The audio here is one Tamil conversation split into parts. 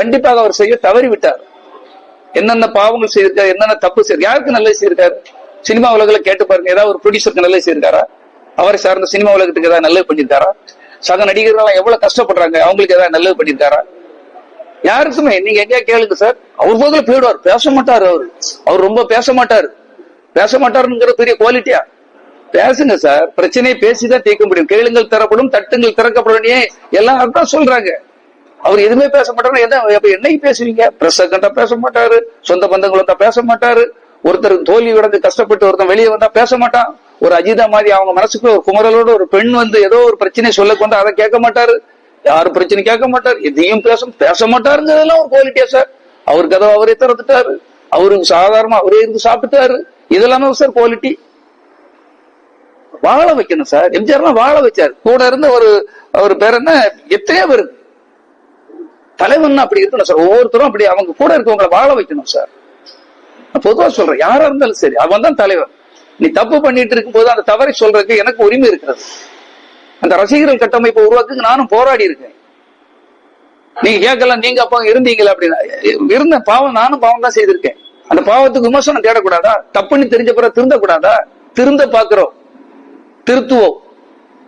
கண்டிப்பாக அவர் செய்ய தவறி விட்டார் என்னென்ன பாவங்கள் செய்திருக்காரு என்னென்ன தப்பு செய்ய யாருக்கு நல்லது செய்திருக்காரு? சினிமா உலகில் கேட்டு பாருங்க ஏதாவது ஒரு ப்ரொடியூசருக்கு நல்லது செய்திருக்காரா? அவரை சார்ந்த சினிமா உலகத்துக்கு ஏதாவது நல்லது பண்ணியிருக்காரா? சக நடிகர்கள்லாம் எவ்வளவு கஷ்டப்படுறாங்க அவங்களுக்கு ஏதாவது நல்லது பண்ணியிருக்காரா? யாருக்குமே நீங்க எங்கேயா கேளுங்க சார். அவர் போதுல போயிடுவார். பேச மாட்டாரு அவரு. அவர் ரொம்ப பேச மாட்டாரு. பேச மாட்டாருங்கிற பெரிய குவாலிட்டியா பேசுங்க சார். பிரச்சனையை பேசிதான் தீர்க்க முடியும். கேளுங்கள் தரப்படும் தட்டுங்கள் திறக்கப்படும். எல்லாரும் தான் சொல்றாங்க. அவர் எதுவுமே பேச மாட்டாரு. என்ன அப்ப என்னைக்கு பேசுவீங்க? பிரஸ் கண்டா பேச மாட்டாரு. சொந்த பந்தங்கள் வந்தா பேச மாட்டாரு. ஒருத்தர் தோல்வி உடந்து கஷ்டப்பட்டு ஒருத்தன் வெளியே வந்தா பேச மாட்டான். ஒரு அஜிதா மாதிரி அவங்க மனசுக்குள்ள ஒரு குமரலோட ஒரு பெண் வந்து ஏதோ ஒரு பிரச்சனை சொல்ல கொண்டு அதை கேட்க மாட்டாரு. யாரும் பிரச்சனை கேட்க மாட்டார். எதையும் பேச பேச மாட்டாருங்கிறதெல்லாம் ஒரு குவாலிட்டியா சார் அவருக்கு அதை அவரே திறந்துட்டாரு. அவருக்கு சாதாரணமா அவரே இருந்து சாப்பிட்டுட்டாரு. இதெல்லாமே சார் குவாலிட்டி வாழ வைக்கணும் சார் எம்ஜிஆர்லாம் வாழ வச்சார். கூட இருந்து ஒரு அவர் பேர் என்ன? எத்தனையோ பேருக்கு தலைவன் அப்படி இருக்கணும் சார். ஒவ்வொருத்தரும் அப்படி அவங்க கூட இருக்கவங்களை வாழ வைக்கணும் சார். பொதுவா சொல்றேன். யாரா இருந்தாலும் சரி அவன் தான் தலைவர். நீ தப்பு பண்ணிட்டு இருக்கும் போது அந்த தவறை சொல்றதுக்கு எனக்கு உரிமை இருக்கிறது. அந்த ரசிகர்கள் கட்டமைப்பை உருவாக்கு நானும் போராடி இருக்கேன். நீங்க கேட்கலாம் நீங்க அப்ப இருந்தீங்களா அப்படின்னா இருந்த பாவம் நானும் பாவம் தான் செய்திருக்கேன். அந்த பாவத்துக்கு விமர்சனம் தேடக்கூடாதா? தப்புன்னு தெரிஞ்ச பிறகு திருந்த கூடாதா திருந்த பாக்குறோம் திருத்துவோம்.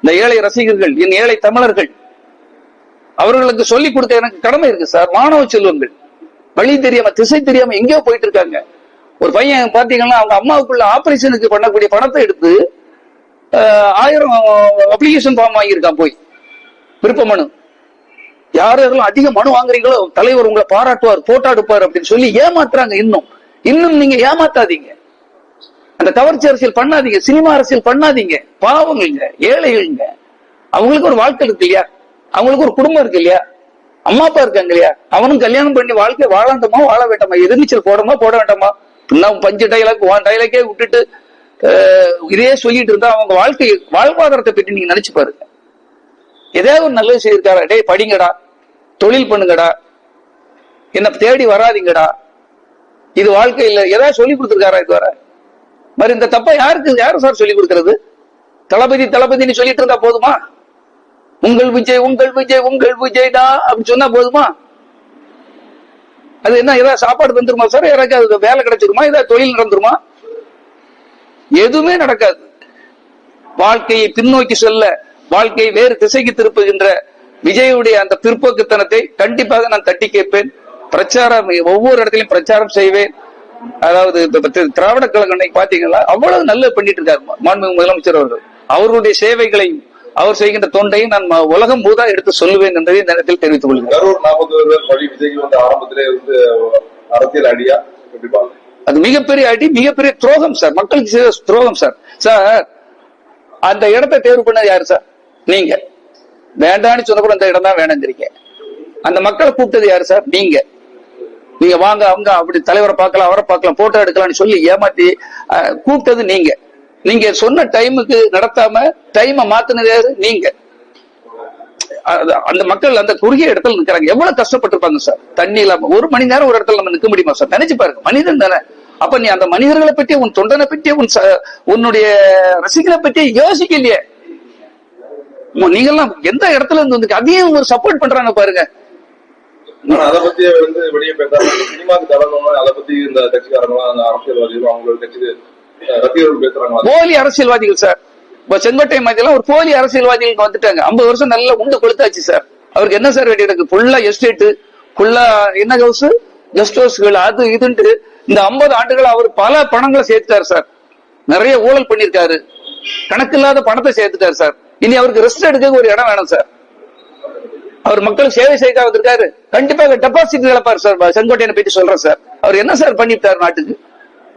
இந்த ஏழை ரசிகர்கள் என் ஏழை தமிழர்கள் அவர்களுக்கு சொல்லிக் கொடுக்க எனக்கு கடமை இருக்கு சார். மாணவ செல்வங்கள். வழி தெரியாம திசை தெரியாம எங்கேயோ போயிட்டு இருக்காங்க. ஒரு பையன் பாத்தீங்கன்னா அவங்க அம்மாவுக்குள்ள ஆபரேஷனுக்கு பண்ணக்கூடிய பணத்தை எடுத்து ஆயிரம் அப்ளிகேஷன் ஃபார்ம் வாங்கியிருக்கான் போய். விருப்ப மனு. யார் யாரெல்லாம் அதிக மனு வாங்குறீங்களோ தலைவர் உங்களை பாராட்டுவார் போட்டா எடுப்பார் அப்படின்னு சொல்லி ஏமாத்துறாங்க இன்னும். இன்னும் நீங்க ஏமாத்தாதீங்க. அந்த கவர்ச்சி அரசியல் பண்ணாதீங்க சினிமா அரசியல் பண்ணாதீங்க. பாவங்கள்ங்க ஏழைகள்ங்க அவங்களுக்கு ஒரு வாழ்க்கை இருக்கு இல்லையா? அவங்களுக்கு ஒரு குடும்பம் இருக்கு இல்லையா? அம்மா அப்பா இருக்காங்க இல்லையா? அவனும் கல்யாணம் பண்ணி வாழ்க்கை வாழாண்டமா வாழ வேண்டாமா? எதிர்நீச்சல் போடமா போட வேண்டாமா? இன்னும் பஞ்சு டைலாக் ஒன் டைலாக்கே விட்டுட்டு இதே சொல்லிட்டு இருந்தா அவங்க வாழ்க்கை வாழ்வாதாரத்தை பற்றி நீங்க நினைச்சு பாருங்க. ஏதாவது ஒரு நல்லது செய்திருக்காரா? டேய் படிங்கடா. தொழில் பண்ணுங்கடா. என்ன தேடி வராதீங்கடா. இது வாழ்க்கை இல்ல ஏதாவது சொல்லி கொடுத்துருக்காரா இது வர மாதிரி இந்த தப்பை யாருக்கு யாரும் சார் சொல்லி கொடுக்கறது? தளபதி தளபதினு சொல்லிட்டு இருந்தா போதுமா? உங்கள் விஜய் உங்கள் விஜய் உங்கள் விஜய்டா? அப்படின்னு சொன்னா போதுமா? அது என்ன ஏதாவது சாப்பாடு தந்துருமா சார்? யாராவது வேலை கிடைச்சிருமா? ஏதாவது தொழில் நடந்துருமா? எதுவுமே நடக்காது. வாழ்க்கையை பின்னோக்கி செல்ல வாழ்க்கையை வேறு திசைக்கு திருப்புகின்ற விஜயுடைய அந்த பிற்போக்குத்தனத்தை கண்டிப்பாக நான் தட்டி கேட்பேன். பிரச்சாரம் ஒவ்வொரு இடத்துலையும் பிரச்சாரம் செய்வேன். அதாவது திராவிட கழகம் பாத்தீங்கன்னா அவ்வளவு நல்லது பண்ணிட்டு இருக்காரு மாண்புமிகு முதலமைச்சர் அவர்கள். அவர்களுடைய சேவைகளையும் அவர் செய்கின்ற தொண்டையும் நான் உலகம் பூதா எடுத்து சொல்லுவேன் என்பதை இந்த நேரத்தில் தெரிவித்துக் கொள்கிறேன். அது மிகப்பெரிய அடி மிகப்பெரிய துரோகம் சார். மக்களுக்கு செய்த துரோகம் சார். சார் அந்த இடத்தை தேர்வு பண்ணது யாரு சார்? நீங்க. வேண்டான்னு சொன்னப்பறம் இந்த இடம் தான் வேணுங்கிறீங்க அந்த மக்களை கூப்பிட்டது யாரு சார்? நீங்க. நீங்க வாங்க அவங்க அப்படி தலைவரை பார்க்கலாம் அவரை பார்க்கலாம் போட்டோ எடுக்கலாம்னு சொல்லி ஏமாத்தி கூப்பிட்டது நீங்க. நீங்க சொன்ன டைமுக்கு நடத்தாம டைமை மாத்தினது யாரு? நீங்க. அந்த மக்கள் அந்த குறுகிய இடத்துல நிக்கிறாங்க. எவ்வளவு கஷ்டப்பட்டிருப்பாங்க சார்? தண்ணி இல்லாம. ஒரு மணி நேரம் ஒரு இடத்துல நம்ம நிக்க முடியுமா சார்? நினைச்சு பாருங்க. மனிதன் தானே. அப்ப நீ அந்த மனிதர்களை பற்றி உன் தொண்டனை பற்றி உன் உன்னுடைய ரசிகளை பற்றி யோசிக்கலையே. உம், நீங்கெல்லாம் எந்த இடத்துல இருந்து வந்து அதையும் ஒரு சப்போர்ட் பண்றாங்க பாருங்க. அதை பத்தி வந்து வெளியே பேசாம சினிமாக்கு தரணும் அதை பத்தி இந்த கட்சிக்காரங்களும் அந்த அரசியல்வாதிகளும் அவங்களோட கட்சிக்கு போலி அரசியல்வாதிகள் சார். இப்ப செங்கோட்டை மாதிரிலாம் ஒரு போலி அரசியல்வாதிகளுக்கு வந்துட்டாங்க. ஐம்பது வருஷம் நல்லா உண்டு கொளுத்தாச்சு சார். அவருக்கு என்ன சார் வேண்டிய இருக்கு ஃபுல்லா எஸ்டேட் ஃபுல்லா என்ன ஹவுஸ் கெஸ்ட் ஹவுஸ்கள் அது இதுன்ட்டு இந்த ஐம்பது ஆண்டுகள் அவர் பல பணங்களை சேர்த்துட்டாரு சார். நிறைய ஊழல் பண்ணிருக்காரு கணக்கில்லாத பணத்தை சேர்த்துட்டாரு சார். இனி அவருக்கு ரெஸ்ட் எடுக்க ஒரு இடம் வேணும் சார். அவர் மக்களுக்கு சேவை செய்ய வந்திருக்காரு. கண்டிப்பாக டெபாசிட் இழப்பாரு சார். செங்கோட்டையனை பத்தி சொல்றேன் சார். அவர் என்ன சார் பண்ணிட்டாரு நாட்டுக்கு?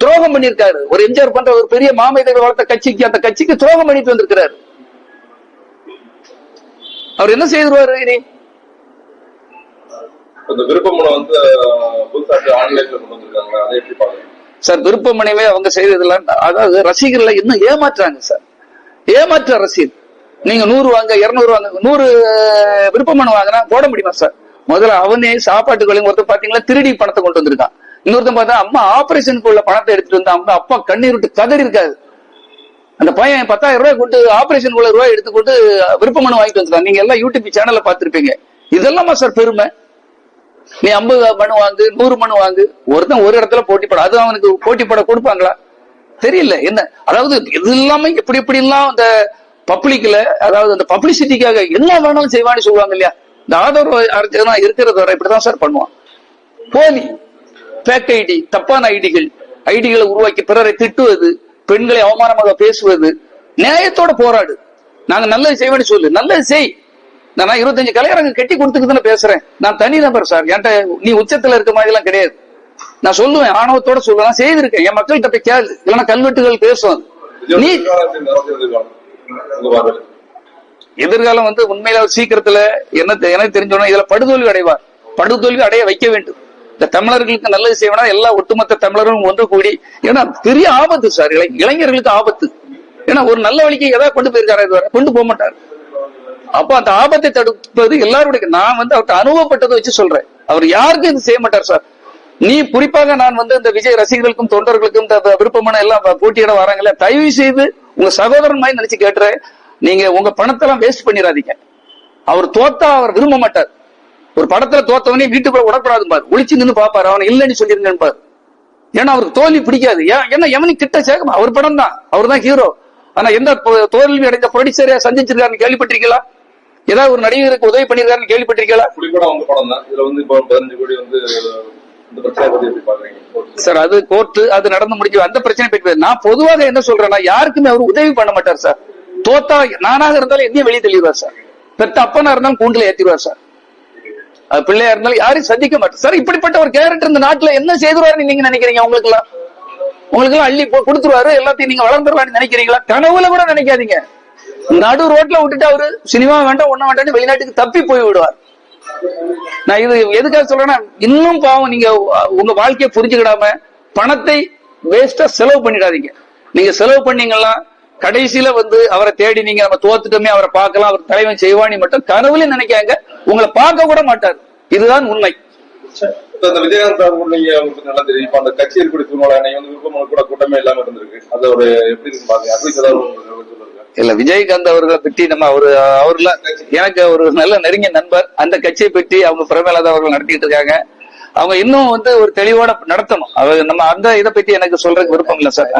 துரோகம் பண்ணிருக்காரு ஒரு எம்ஜிஆர் பண்ற ஒரு பெரிய மாமேதை வளர்த்த கட்சிக்கு அந்த கட்சிக்கு துரோகம் பண்ணிட்டு வந்திருக்கிறாரு. அவர் என்ன செய்திருவாரு இனி? சார் விருப்பமனைவே அவங்க செய்ததெல்லாம் அதாவது ரசிகர்களை இன்னும் ஏமாற்றுறாங்க சார். ஏமாற்ற ரசீது நீங்க நூறு வாங்க இருநூறு வாங்க நூறு விருப்பமனு வாங்கினா போட முடியுமா சார்? முதல்ல அவனே சாப்பாட்டுக்கு ஒருத்தர் பாத்தீங்களா திருடி பணத்தை கொண்டு வந்திருக்கான். இன்னொருத்தன் பார்த்தா அம்மா ஆபரேஷனுக்கு உள்ள பணத்தை எடுத்துட்டு வந்தா அவங்க அப்பா கண்ணீர் விட்டு கதறி இருக்காது அந்த பையன் பத்தாயிரம் ரூபாய் கொண்டு ஆபரேஷன் உள்ள ரூபாய் எடுத்துக்கொண்டு விருப்பமனு வாங்கிட்டு வந்துருக்காங்க நீங்க எல்லாம் யூடியூப் சேனல்ல பாத்திருப்பீங்க இதெல்லாமா சார் பெருமை? நீ ஐம்பது மனு வாங்கு நூறு மனு வாங்கு ஒருத்தன் ஒரு இடத்துல போட்டி போட அது அவனுக்கு போட்டி போட கொடுப்பாங்களா? தெரியல. என்ன? அதாவது இது இல்லாம எப்படி எப்படி எல்லாம் அந்த பப்ளிக்ல அதாவது அந்த பப்ளிசிட்டிக்காக என்ன வேணாலும் செய்வான்னு சொல்லுவாங்க இல்லையா? இந்த ஆதரவு அரசியல் இருக்கிறது வரை இப்படிதான் சார் பண்ணுவான். போலி. பேக் ஐடி தப்பான ஐடிகள் ஐடிகளை உருவாக்கி பிறரை திட்டுவது பெண்களை அவமானமாக பேசுவது நியாயத்தோட போராடு. நாங்க நல்லது செய்வேன்னு சொல்லு. நல்லது செய். நான் இருபத்தஞ்சு கலையரங்க கட்டி கொடுத்துக்குதுன்னு பேசுறேன். நான் தனி நபர் சார். என்கிட்ட நீ உச்சத்துல இருக்க மாதிரி எல்லாம் கிடையாது. நான் சொல்லுவேன். ஆணவத்தோட சொல்லுவேன். செய்திருக்கேன். என் மக்கள்கிட்ட போய் கேளு. இல்லைன்னா கல்வெட்டுகள் பேசுவாங்க நீ எதிர்காலம் வந்து உண்மையில சீக்கிரத்துல என்ன எனக்கு தெரிஞ்சோன்னா இதுல படுதோல்வி அடைவார். படுதோல்வி அடைய வைக்க வேண்டும். இந்த தமிழர்களுக்கு நல்லது செய்வனா எல்லா ஒட்டுமொத்த தமிழரும் ஒன்று கூடி ஏன்னா பெரிய ஆபத்து சார் இளைஞர்களுக்கு ஆபத்து. ஏன்னா ஒரு நல்ல வழிக்கு ஏதாவது கொண்டு போயிருக்காரு இதுவரை கொண்டு போக மாட்டார். அப்ப அந்த ஆபத்தை தடுப்பது எல்லாருடைய நான் வந்து அவர்கிட்ட அனுபவப்பட்டதை வச்சு சொல்றேன். அவர் யாருக்கும் இது செய்ய மாட்டார் சார். நீ குறிப்பாக நான் வந்து இந்த விஜய் ரசிகர்களுக்கும் தொண்டர்களுக்கும் இந்த விருப்பமான எல்லாம் போட்டியிட வராங்களே தயவு செய்து உங்க சகோதரன் மாதிரி நினைச்சு கேட்டுறேன். நீங்க உங்க பணத்தெல்லாம் வேஸ்ட் பண்ணிடாதீங்க. அவர் தோத்தா அவர் விரும்ப மாட்டார். ஒரு படத்துல தோத்தவனே வீட்டுக்குள்ள விடக்கூடாது பாரு. ஒளிச்சு நின்னு பாப்பாரு அவன் இல்லைன்னு சொல்லிருங்கன்னு பாரு. ஏன்னா அவருக்கு தோல்வி பிடிக்காது. ஏன் ஏன்னா எவனுக்கு கிட்ட சேர்க்கமா அவர் படம் தான். அவர் தான் ஹீரோ ஆனா எந்த தோல்வி அடைந்த ப்ரொடியூசரை சந்திச்சிருக்காருன்னு கேள்விப்பட்டிருக்கீங்களா? ஏதாவது ஒரு நடிகருக்கு உதவி பண்ணிருக்காருன்னு கேள்விப்பட்டிருக்கீங்களா? சார் அது கோர்ட்டு அது நடந்து முடிஞ்சு அந்த பிரச்சனை போயிட்டு நான் பொதுவாக என்ன சொல்றேன்னா யாருக்குமே அவர் உதவி பண்ண மாட்டார் சார். தோத்தா நானாக இருந்தாலும் என்னையும் வெளியே தள்ளிடுவார் சார். பெத்த அப்பனா இருந்தாலும் கூண்டுல ஏத்திடுவார் சார். பிள்ளையா இருந்தாலும் யாரையும் சந்திக்க மாட்டோம். சார் இப்படிப்பட்ட ஒரு கேரக்டர் இந்த நாட்டுல என்ன செய்துருவாருன்னு நீங்க நினைக்கிறீங்க? உங்களுக்கு எல்லாம் உங்களுக்கு எல்லாம் அள்ளி கொடுத்துருவாரு எல்லாத்தையும் நீங்க வளர்ந்துருவான்னு நினைக்கிறீங்களா? கனவுல கூட நினைக்காதீங்க. நடு ரோட்ல விட்டுட்டு அவரு சினிமா வேண்டாம் ஒண்ணு வேண்டாம் வெளிநாட்டுக்கு தப்பி போய் விடுவார். நான் இது எதுக்காக சொல்றேன்னா இன்னும் பாவம் நீங்க உங்க வாழ்க்கையை புரிஞ்சுக்கிடாம பணத்தை வேஸ்டா செலவு பண்ணிடாதீங்க. நீங்க செலவு பண்ணீங்கன்னா கடைசியில வந்து அவரை தேடி நீங்க நம்ம தோத்துட்டோமே அவரை பார்க்கலாம் அவர் தலைவன் செய்வானி மட்டும் கனவுல நினைக்காங்க. உங்களை பார்க்க கூட மாட்டார். இதுதான் உண்மை. இந்த விஜயகாந்த் அவர்கள் நீங்க உங்களுக்கு நல்லா தெரியும். இப்ப அந்த கட்சி அன்னைக்கு வந்து விருப்பமனு கூட கூட்டமே இல்லாம இருந்திருக்கு. அது ஒரு எப்படி இருக்கு பாருங்க அதுக்கு ஏதாவது இல்ல விஜயகாந்த் அவர்களை பற்றி நம்ம அவரு அவர்ல எனக்கு ஒரு நல்ல நெருங்கிய நண்பர். அந்த கட்சியை பற்றி அவங்க பிரமேலாத அவர்கள் நடத்திட்டு இருக்காங்க. அவங்க இன்னும் வந்து ஒரு தெளிவோட நடத்தணும். அவங்க நம்ம அந்த இதை பத்தி எனக்கு சொல்றதுக்கு விருப்பம் இல்ல சார்.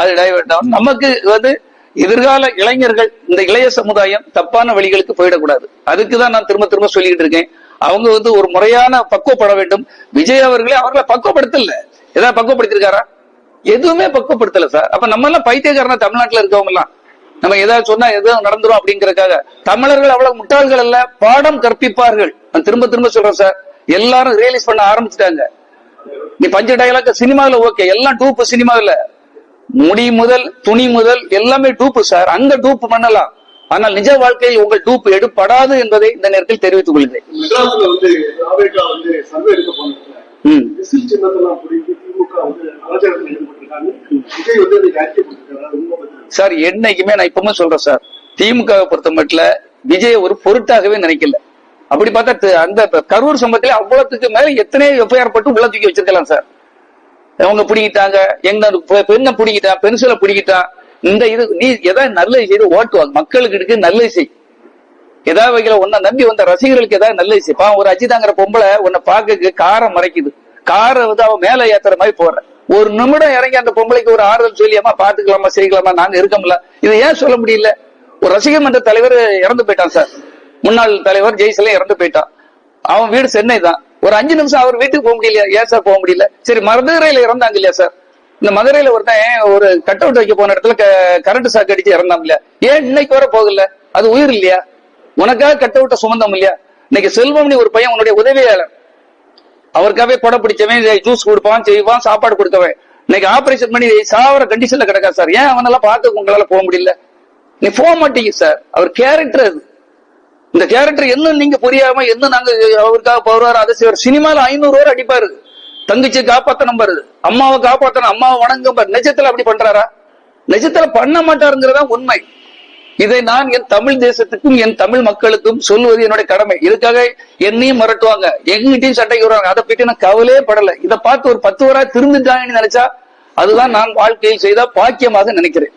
அது டைவர்ட் ஆகும் நமக்கு வந்து எதிர்கால இளைஞர்கள் இந்த இளைய சமுதாயம் தப்பான வழிகளுக்கு போயிடக்கூடாது. அதுக்குதான் நான் திரும்ப திரும்ப சொல்லிக்கிட்டு இருக்கேன். அவங்க வந்து ஒரு முறையான பக்குவப்பட வேண்டும். விஜய் அவர்களே அவர்களை பக்குவப்படுத்தல. ஏதாவது பக்குவப்படுத்திருக்காரா எதுவுமே பக்குவப்படுத்தல சார் அப்ப நம்ம எல்லாம் பைத்தியக்காரனா தமிழ்நாட்டுல இருக்கவங்க எல்லாம் நம்ம ஏதாவது சொன்னா எதுவும் நடந்துரும் அப்படிங்கறதுக்காக. தமிழர்கள் அவ்வளவு முட்டாள்கள் அல்ல பாடம் கற்பிப்பார்கள். நான் திரும்ப திரும்ப சொல்றேன் சார் எல்லாரும் ரியலைஸ் பண்ண ஆரம்பிச்சிட்டாங்க. நீ பஞ்ச டயலாக் சினிமாவில் ஓகே எல்லாம் டூப்பு சினிமாவில் முடி முதல் துணி முதல் எல்லாமே டூப்பு சார் அங்க டூப்பு பண்ணலாம். ஆனால் நிஜ வாழ்க்கையில் உங்கள் டூப்பு எடுப்படாது என்பதை இந்த நேரத்தில் தெரிவித்துக் கொள்கிறேன். சார் என்னைக்குமே நான் இப்பவுமே சொல்றேன் சார் திமுக பொறுத்த மட்டும் விஜய் ஒரு பொருட்டாகவே நினைக்கல. அப்படி பார்த்தா அந்த கரூர் சம்பவத்துல அவ்வளவுக்கு மேல எத்தனையோ எஃப்ஐஆர் பட்டு உள்ள தூக்கி வச்சிருக்கலாம் சார் அவங்க பிடிக்கிட்டாங்க எங்க அந்த பெண்ணை பிடிக்கிட்டான் பென்சிலை பிடிக்கிட்டான் இந்த இது நீ எதாவது நல்லது செய்து ஓட்டுவாங்க மக்களுக்கு இருக்கு நல்லது செய் ஏதாவது வகையில உன்னை நம்பி வந்த ரசிகர்களுக்கு ஏதாவது நல்லது செய் பாவம் ஒரு அஜிதாங்கிற பொம்பளை உன்னை பார்க்க காரை மறைக்குது. காரை வந்து அவன் மேல ஏத்துற மாதிரி போற ஒரு நிமிடம் இறங்கி அந்த பொம்பளைக்கு ஒரு ஆறுதல் சொல்லியாமா பாத்துக்கலாமா செய்யலாமா நாங்க இருக்கோம்ல இது ஏன் சொல்ல முடியல? ஒரு ரசிகர் மன்ற தலைவர் இறந்து போயிட்டான் சார். முன்னாள் தலைவர் ஜெய்சலே இறந்து போயிட்டான். அவன் வீடு சென்னை தான். ஒரு அஞ்சு நிமிஷம் அவர் வீட்டுக்கு போக முடியல ஏன் சார் போக முடியல? சரி மதுரையில இறந்தாங்க இல்லையா சார் இந்த மதுரையில ஒருத்தன் ஒரு கட் அவுட் வைக்க போன இடத்துல கரண்ட் சாக்கு அடிச்சு இறந்தாங்க இல்லையா ஏன் இன்னைக்கு வர போகல? அது உயிர் இல்லையா? உனக்காக கட் அவுட்ட சுமந்தம் இல்லையா? இன்னைக்கு செல்வம்னி ஒரு பையன் உன்னுடைய உதவியாளர். அவருக்காகவே கொடை பிடிச்சவன் ஜூஸ் கொடுப்பான் செய்வான் சாப்பாடு கொடுக்கவன் இன்னைக்கு ஆபரேஷன் பண்ணி சாவர கண்டிஷன்ல கிடக்கா சார் ஏன் அவனெல்லாம் பார்த்து உங்களால போக முடியல? நீ போக மாட்டீங்க சார் அவர் கேரக்டர் அது. இந்த கேரக்டர் என்ன நீங்க புரியாம என்ன நாங்க அவருக்காக போறாரு அதை செய்வார். சினிமால ஐநூறு பேர் அடிப்பாரு. தங்கச்சி காப்பாத்தணும் பாரு. அம்மாவை காப்பாத்தணும் அம்மாவை வணங்கும் பாரு. நிஜத்துல அப்படி பண்றாரா? நிஜத்துல பண்ண மாட்டாருங்கிறதா உண்மை. இதை நான் என் தமிழ் தேசத்துக்கும் என் தமிழ் மக்களுக்கும் சொல்வது என்னுடைய கடமை. இதுக்காக என்னையும் மிரட்டுவாங்க. எங்கிட்டையும் சண்டைக்கு வருவாங்க அதை பத்தி நான் கவலையே படல. இதை பார்த்து ஒரு பத்து வரா திருந்துட்டாங்கன்னு நினைச்சா அதுதான் நான் வாழ்க்கையில் செய்த பாக்கியமாக நினைக்கிறேன்.